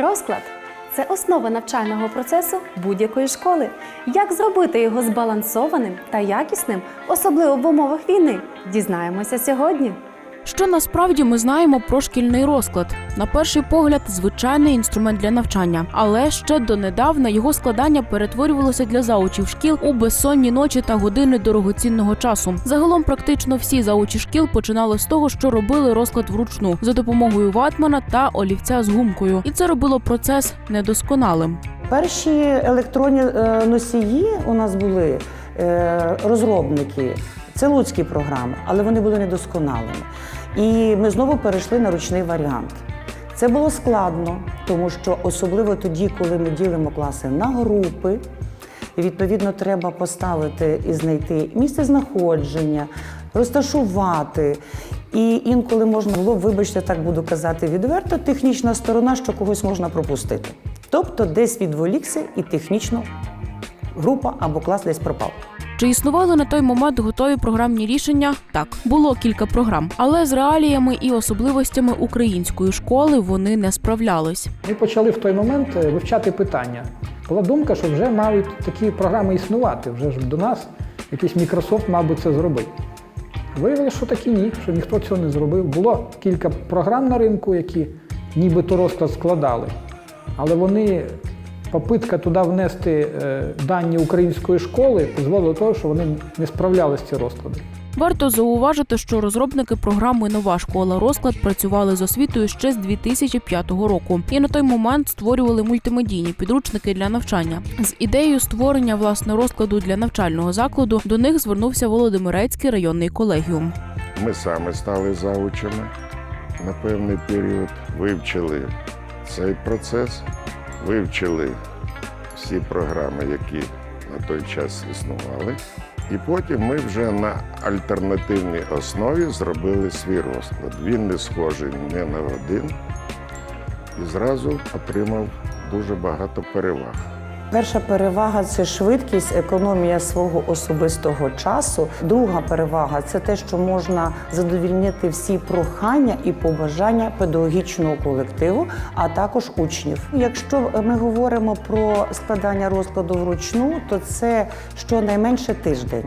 Розклад це основа навчального процесу будь-якої школи. Як зробити його збалансованим та якісним, особливо в умовах війни, дізнаємося сьогодні. Що насправді ми знаємо про шкільний розклад? На перший погляд, звичайний інструмент для навчання, але ще донедавна його складання перетворювалося для заучів шкіл у безсонні ночі та години дорогоцінного часу. Загалом, практично всі заучі шкіл починали з того, що робили розклад вручну за допомогою ватмана та олівця з гумкою, і це робило процес недосконалим. Перші електронні е, носії у нас були е, розробники. Це луцькі програми, але вони були недосконалими. І ми знову перейшли на ручний варіант. Це було складно, тому що особливо тоді, коли ми ділимо класи на групи, і відповідно треба поставити і знайти місце знаходження, розташувати. І інколи можна було, вибачте, так буду казати відверто, технічна сторона, що когось можна пропустити. Тобто десь відволікся і технічно група або клас десь пропав. Чи існували на той момент готові програмні рішення? Так, було кілька програм, але з реаліями і особливостями української школи вони не справлялись. Ми почали в той момент е, вивчати питання. Була думка, що вже мають такі програми існувати. Вже ж до нас якийсь Microsoft мав би це зробити. Виявилося, що такі ні, що ніхто цього не зробив. Було кілька програм на ринку, які нібито розклад складали, але вони, попитка туди внести е, дані української школи, призвела до того, що вони не справлялися з ці розклади. Варто зауважити, що розробники програми Нова школа розклад працювали з освітою ще з 2005 року, і на той момент створювали мультимедійні підручники для навчання. З ідеєю створення власне розкладу для навчального закладу до них звернувся Володимирецький районний колегіум. Ми самі стали заучами на певний період, вивчили цей процес, вивчили всі програми, які на той час існували. І потім ми вже на альтернативній основі зробили свій розклад. Він не схожий ні на один і зразу отримав дуже багато переваг. Перша перевага це швидкість, економія свого особистого часу. Друга перевага це те, що можна задовільнити всі прохання і побажання педагогічного колективу, а також учнів. Якщо ми говоримо про складання розкладу вручну, то це щонайменше тиждень.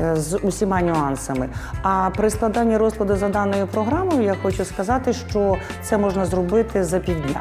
е, З усіма нюансами. А при складанні розкладу за даною програмою я хочу сказати, що це можна зробити за півдня.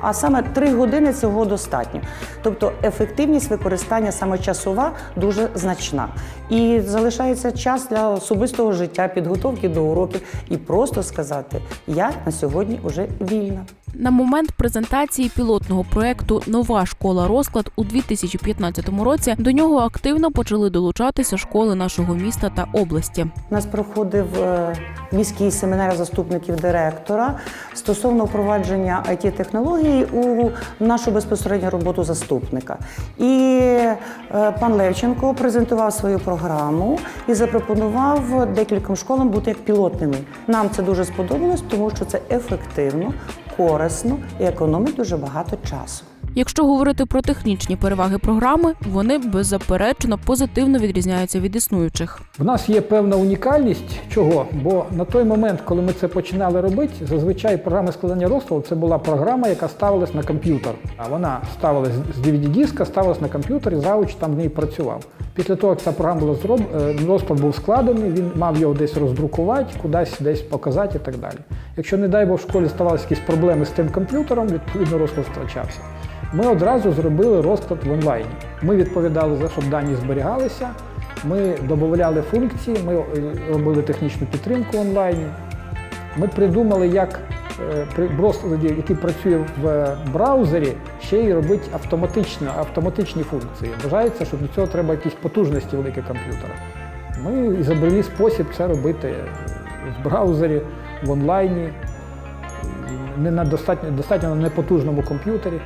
А саме три години цього достатньо. Тобто ефективність використання саме часова дуже значна. І залишається час для особистого життя, підготовки до уроків і просто сказати, я на сьогодні вже вільна. На момент презентації пілотного проекту Нова школа розклад у 2015 році до нього активно почали долучатися школи нашого міста та області. У нас проходив е, міський семінар заступників директора стосовно впровадження it технологій у нашу безпосередню роботу заступника. І е, пан Левченко презентував свою програму і запропонував декільком школам бути як пілотними. Нам це дуже сподобалось, тому що це ефективно, корисно і економить дуже багато часу. Якщо говорити про технічні переваги програми, вони беззаперечно позитивно відрізняються від існуючих. В нас є певна унікальність чого? Бо на той момент, коли ми це починали робити, зазвичай програма складання розкладу це була програма, яка ставилась на комп'ютер. А вона ставилась з DVD-диска, ставилась на комп'ютер, і завуч там в ній працював. Після того, як ця програма була зроб... е, розклад був складений, він мав його десь роздрукувати, кудись десь показати і так далі. Якщо, не дай Бог, в школі ставалися якісь проблеми з тим комп'ютером, відповідно розклад втрачався. Ми одразу зробили розклад в онлайні. Ми відповідали за щоб дані зберігалися. Ми додавали функції, ми е, робили технічну підтримку онлайні. Ми придумали, як е, при розкладі, який працює в браузері, ще й робити автоматично, автоматичні функції. Вважається, що для цього треба якісь потужності великі комп'ютера. Ми ізобрели спосіб це робити в браузері, в онлайні, не на достатньо, достатньо непотужному комп'ютері.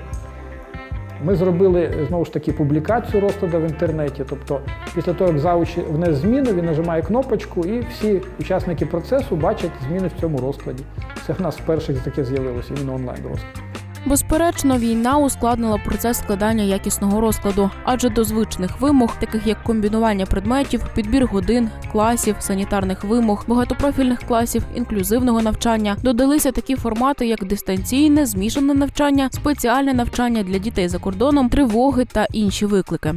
Ми зробили знову ж таки публікацію розкладу в інтернеті. Тобто, після того, як завуч внес зміну, він нажимає кнопочку, і всі учасники процесу бачать зміни в цьому розкладі. Це в нас перших таке з'явилося іменно онлайн розклад. Безперечно, війна ускладнила процес складання якісного розкладу, адже до звичних вимог, таких як комбінування предметів, підбір годин, класів, санітарних вимог, багатопрофільних класів, інклюзивного навчання, додалися такі формати, як дистанційне, змішане навчання, спеціальне навчання для дітей за кордоном, тривоги та інші виклики.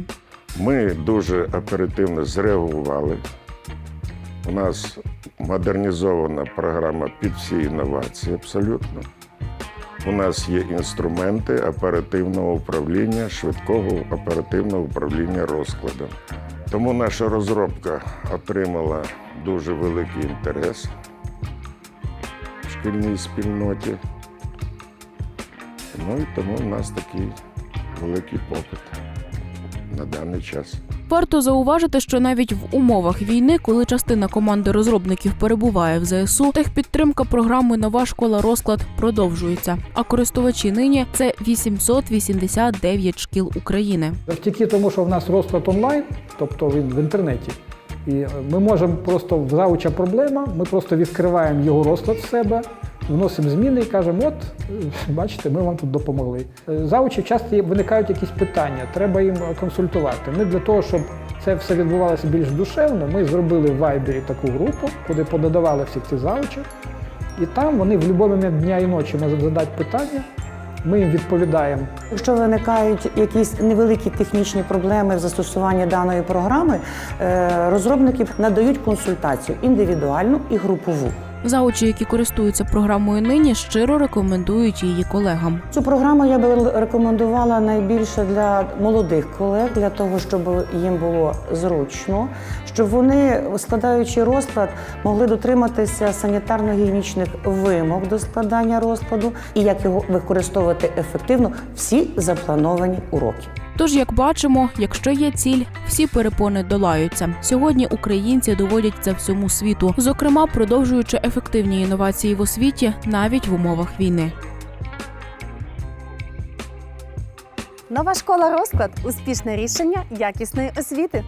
Ми дуже оперативно зреагували. У нас модернізована програма під всі інновації абсолютно. У нас є інструменти оперативного управління, швидкого оперативного управління розкладом. Тому наша розробка отримала дуже великий інтерес в шкільній спільноті. Ну і тому в нас такий великий попит на даний час. Варто зауважити, що навіть в умовах війни, коли частина команди розробників перебуває в ЗСУ, техпідтримка програми Нова школа розклад продовжується. А користувачі нині це 889 шкіл України. Завдяки тому, що в нас розклад онлайн, тобто він в інтернеті. І ми можемо просто в зауча проблема, ми просто відкриваємо його розклад в себе, вносимо зміни і кажемо, от, бачите, ми вам тут допомогли. Заучів часто виникають якісь питання, треба їм консультувати. Ми для того, щоб це все відбувалося більш душевно, ми зробили в Вайбері таку групу, куди пододавали всіх цих заучів. І там вони в будь-який дня і ночі можуть задати питання, ми їм відповідаємо Якщо виникають якісь невеликі технічні проблеми в застосуванні даної програми, е, розробники надають консультацію індивідуальну і групову. Заучі, які користуються програмою нині, щиро рекомендують її колегам. Цю програму я би рекомендувала найбільше для молодих колег, для того, щоб їм було зручно, щоб вони, складаючи розклад, могли дотриматися санітарно-гігієнічних вимог до складання розкладу і як його використовувати ефективно всі заплановані уроки. Тож, як бачимо, якщо є ціль, всі перепони долаються. Сьогодні українці доводять це всьому світу, зокрема продовжуючи ефективні інновації в освіті навіть в умовах війни. Нова школа розклад успішне рішення якісної освіти.